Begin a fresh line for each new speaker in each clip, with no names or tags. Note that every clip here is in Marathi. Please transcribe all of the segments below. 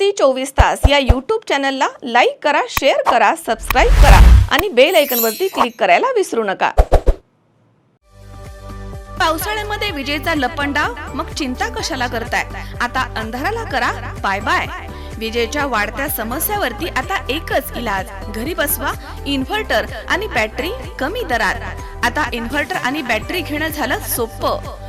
सी चोवीस तास या यूट्यूब चॅनलला लाईक करा शेअर करा सबस्क्राईब करा आणि बेल आयकनवरती क्लिक करायला विसरू नका. पावसाळ्यामध्ये विजेचा लपंडाव? मग चिंता कशाला करताय? आता अंधाराला करा बाय बाय विजेच्या वाढत्या समस्यावरती आता एकच इलाज. घरी बसवा इन्व्हर्टर आणि बॅटरी कमी दरात. आता इन्व्हर्टर आणि बॅटरी घेणं झालं सोपं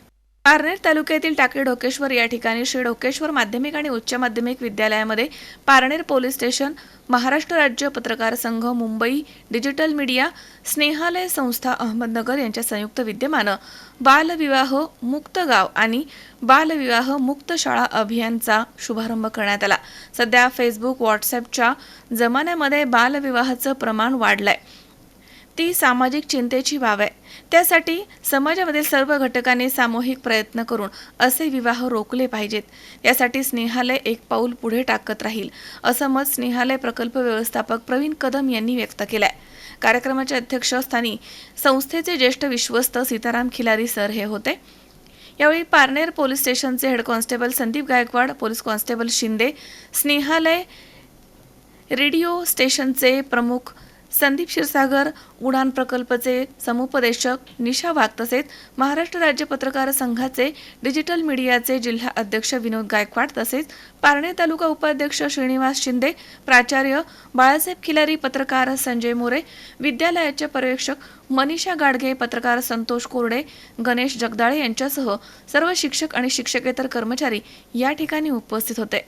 पारनेर तालुक्यातील टाके ढोकेश्वर या ठिकाणी श्री ढोकेश्वर माध्यमिक आणि उच्च माध्यमिक विद्यालयामध्ये पारनेर पोलीस स्टेशन महाराष्ट्र राज्य पत्रकार संघ मुंबई डिजिटल मीडिया स्नेहालय संस्था अहमदनगर यांच्या संयुक्त विद्यमानं बालविवाह मुक्त गाव आणि बालविवाह मुक्त शाळा अभियानचा शुभारंभ करण्यात आला. सध्या फेसबुक व्हॉट्सअपच्या जमान्यामध्ये बालविवाहाचं प्रमाण वाढलंय. ती सामाजिक चिंतेची बाब आहे. त्यासाठी समाजामधील सर्व घटकांनी सामूहिक प्रयत्न करून असे विवाह रोखले पाहिजेत. यासाठी स्नेहालय एक पाऊल पुढे टाकत राहील असं मत स्नेहालय प्रकल्प व्यवस्थापक प्रवीण कदम यांनी व्यक्त केलंय. कार्यक्रमाच्या अध्यक्षस्थानी संस्थेचे ज्येष्ठ विश्वस्त सीताराम खिलारी सर हे होते. यावेळी पारनेर पोलीस स्टेशनचे head constable Sandeep Gaikwad police constable Shinde Snehalaya radio स्टेशनचे प्रमुख संदीप क्षीरसागर उडान प्रकल्पचे समुपदेशक निशा वाघ तसेच महाराष्ट्र राज्य पत्रकार संघाचे डिजिटल मीडियाचे जिल्हा अध्यक्ष विनोद गायकवाड तसेच पारणे तालुका उपाध्यक्ष श्रीनिवास शिंदे प्राचार्य बाळासाहेब खिलारी पत्रकार संजय मोरे विद्यालयाचे पर्यवेक्षक मनीषा गाडगे पत्रकार संतोष कोरडे गणेश जगदाळे यांच्यासह सर्व शिक्षक आणि शिक्षकेतर कर्मचारी या ठिकाणी उपस्थित होते.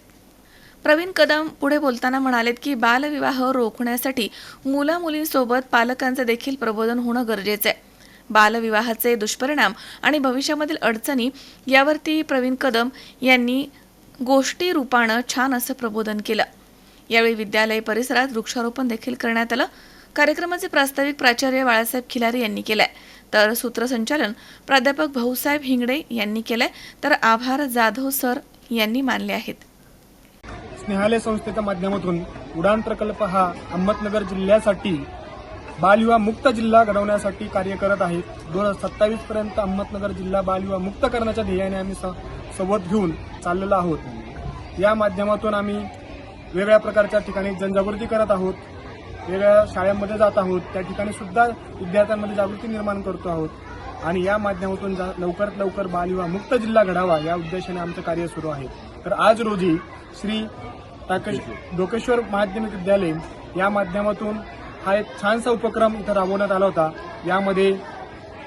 प्रवीण कदम पुढे बोलताना म्हणालेत की बालविवाह रोखण्यासाठी मुला मुलींसोबत पालकांचं देखील प्रबोधन होणं गरजेचं आहे. बालविवाहाचे दुष्परिणाम आणि भविष्यामधील अडचणी यावरती प्रवीण कदम यांनी गोष्टी रूपानं छान असं प्रबोधन केलं. यावेळी विद्यालय परिसरात वृक्षारोपण देखील करण्यात आलं. कार्यक्रमाचे प्रास्ताविक प्राचार्य बाळासाहेब खिलारी यांनी केलंय. तर सूत्रसंचालन प्राध्यापक भाऊसाहेब हिंगडे यांनी केलंय. तर आभार जाधव सर यांनी मानले आहेत.
स्नेहालय संस्थेच्या माध्यमातून उडान प्रकल्प हा अहमदनगर जिल्ह्यासाठी बालविवाह मुक्त जिल्हा घडवण्यासाठी कार्य करत आहे. दोन हजार सत्तावीस पर्यंत अहमदनगर जिल्हा बालविवाह मुक्त करण्याच्या ध्येयाने आम्ही स- सोबत घेऊन चाललेलो आहोत. या माध्यमातून आम्ही वेगळ्या प्रकारच्या ठिकाणी जनजागृती करत आहोत. वेगळ्या शाळांमध्ये जात आहोत. त्या ठिकाणी सुद्धा विद्यार्थ्यांमध्ये जागृती निर्माण करतो आहोत. आणि या माध्यमातून जा- लवकरात लवकर बालविवाह मुक्त जिल्हा घडावा या उद्देशाने आमचं कार्य सुरू आहे. तर आज रोजी श्री टाकेश डोकेश्वर माध्यमिक विद्यालय या माध्यमातून हा एक छानसा उपक्रम इथं राबवण्यात आला होता. यामध्ये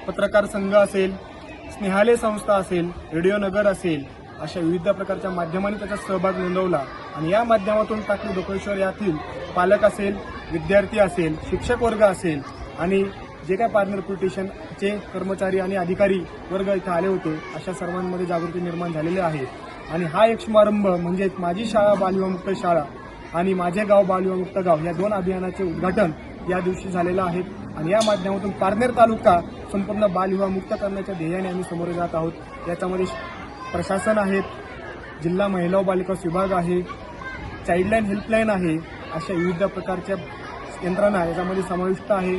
पत्रकार संघ असेल स्नेहालय संस्था असेल रेडिओ नगर असेल अशा विविध प्रकारच्या माध्यमांनी त्याचा सहभाग नोंदवला. आणि या माध्यमातून टाकली डोकेश्वर यातील पालक असेल विद्यार्थी असेल शिक्षक वर्ग असेल आणि जे काय पार्टनर पोलिटिशियनचे कर्मचारी आणि अधिकारी वर्ग इथं आले होते अशा सर्वांमध्ये जागृती निर्माण झालेली आहे. आणि हा एक समारंभ म्हणजे माझी शाळा बालविवामुक्त शाळा आणि माझे गाव बालविवामुक्त गाव या दोन अभियानाचे उद्घाटन या दिवशी झालेलं आहे. आणि या माध्यमातून पारनेर तालुका संपूर्ण बालविवाह मुक्त करण्याच्या ध्येयाने आम्ही समोर जात आहोत. याच्यामध्ये प्रशासन आहेत जिल्हा महिला बालिका विभाग आहे चाइल्डलाईन हेल्पलाईन आहे अशा विविध प्रकारच्या यंत्रणा याच्यामध्ये समाविष्ट आहे.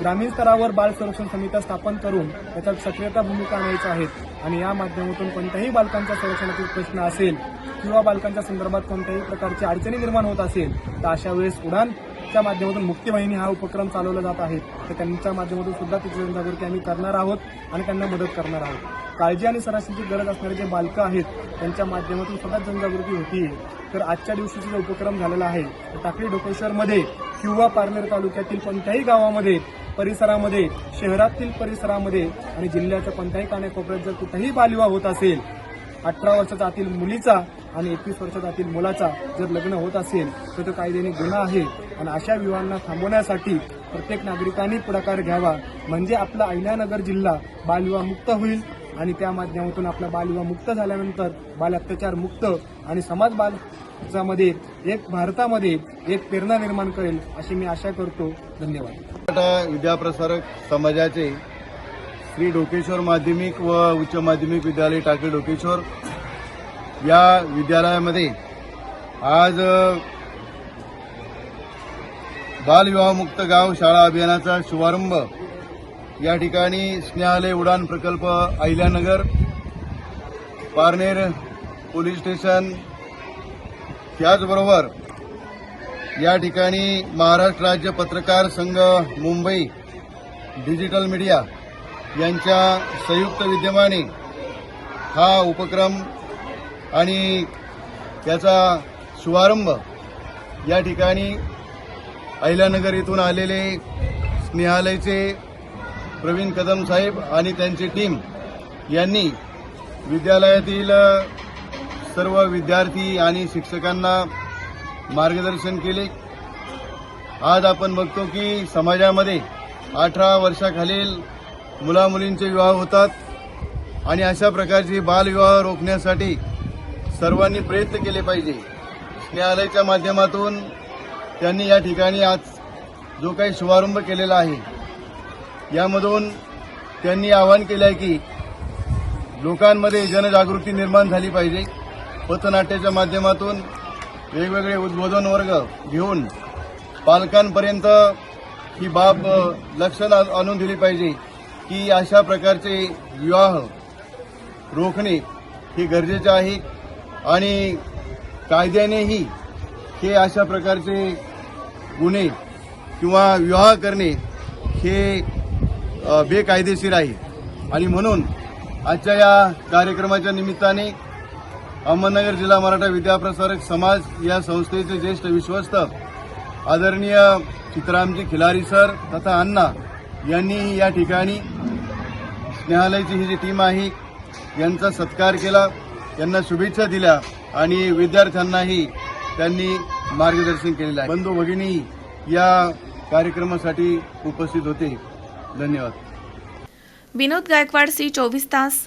ग्रामीण स्तरावर बाल संरक्षण समित्या स्थापन करून त्याच्यात सक्रियता भूमिका आणायच्या आहेत आणि या माध्यमातून कोणत्याही बालकांच्या संरक्षणातील प्रश्न असेल किंवा बालकांच्या संदर्भात कोणत्याही प्रकारची अडचणी निर्माण होत असेल तर अशा वेळेस उडानच्या माध्यमातून मुक्तीवाहिनी हा उपक्रम चालवला जात आहे. तर त्यांच्या माध्यमातून सुद्धा तिची जनजागृती आम्ही करणार आहोत आणि त्यांना मदत करणार आहोत. काळजी आणि सरासरीची गरज असणारे जे बालकं आहेत त्यांच्या माध्यमातून सुद्धा जनजागृती होती तर आजच्या दिवशीचा जो उपक्रम झालेला आहे टाकळी डोकेश्वरमध्ये किंवा पारनेर तालुक्यातील कोणत्याही गावामध्ये परिसरामध्ये शहरातील परिसरामध्ये आणि जिल्ह्याच्या कोणत्याही कानाकोपऱ्यात जर कुठेही बालविवाह होत असेल अठरा वर्षाच्या आतील मुलीचा आणि एकवीस वर्षाच्या आतील मुलाचा जर लग्न होत असेल तर तो कायद्याने गुन्हा आहे. आणि अशा विवाहांना थांबवण्यासाठी प्रत्येक नागरिकांनी पुढाकार घ्यावा. म्हणजे आपला अहिल्यानगर जिल्हा बालविवाह मुक्त होईल आणि त्या माध्यमातून आपला बालविवाह मुक्त झाल्यानंतर बाल अत्याचार मुक्त आणि समाज बालमध्ये एक भारतामध्ये एक प्रेरणा निर्माण करेल अशी मी आशा करतो. धन्यवाद.
विद्याप्रसारक समाजाचे श्री डोकेश्वर माध्यमिक व उच्च माध्यमिक विद्यालय टाके डोकेश्वर या विद्यालयामध्ये आज अ, बालविवाहमुक्त गाव शाळा अभियानाचा शुभारंभ या ठिकाणी स्नेहालय उडान प्रकल्प अहिल्यानगर पारनेर पोलीस स्टेशन त्याचबरोबर या ठिकाणी महाराष्ट्र राज्य पत्रकार संघ मुंबई डिजिटल मीडिया यांच्या संयुक्त विद्यमाने हा उपक्रम आणि त्याचा शुभारंभ या ठिकाणी अहिल्यानगर येथून आलेले स्नेहालयचे प्रवीण कदम साहेब आणि त्यांची टीम यांनी विद्यालयातील सर्व विद्यार्थी आणि शिक्षकांना मार्गदर्शन केले. आज आपण बघतो की समाजामध्ये अठरा वर्षाखालील मुलामुलींचे विवाह होतात आणि अशा प्रकारचे बालविवाह रोखण्यासाठी सर्वांनी प्रयत्न केले पाहिजे. न्यायालयाच्या माध्यमातून त्यांनी या ठिकाणी आज जो काही शुभारंभ केलेला आहे यामधून त्यांनी आवाहन केलं आहे की लोकांमध्ये जनजागृती निर्माण झाली पाहिजे. पथनाट्याच्या माध्यमातून वेगवेगळे उद्बोधन वर्ग घेऊन पालकांपर्यंत ही बाब लक्षात आणून दिली पाहिजे की अशा प्रकारचे विवाह रोखणे हे गरजेचे आहे आणि कायद्यानेही हे अशा प्रकारचे गुन्हे किंवा विवाह करणे हे बेकायदेशीर आहे. आणि म्हणून आजच्या या कार्यक्रमाच्या निमित्ताने अहमदनगर जिल्हा मराठा विद्याप्रसारक समाज या संस्थेचे ज्येष्ठ विश्वस्त आदरणीय चित्रामजी खिलारी सर तथा अण्णा यांनी या ठिकाणी स्नेहालयची ही जी टीम आहे यांचा सत्कार केला यांना शुभेच्छा दिल्या आणि विद्यार्थ्यांनाही त्यांनी मार्गदर्शन केलेलं आहे. बंधू भगिनी या कार्यक्रमासाठी उपस्थित होते. धन्यवाद.
विनोद गायकवाड सी चोवीस तास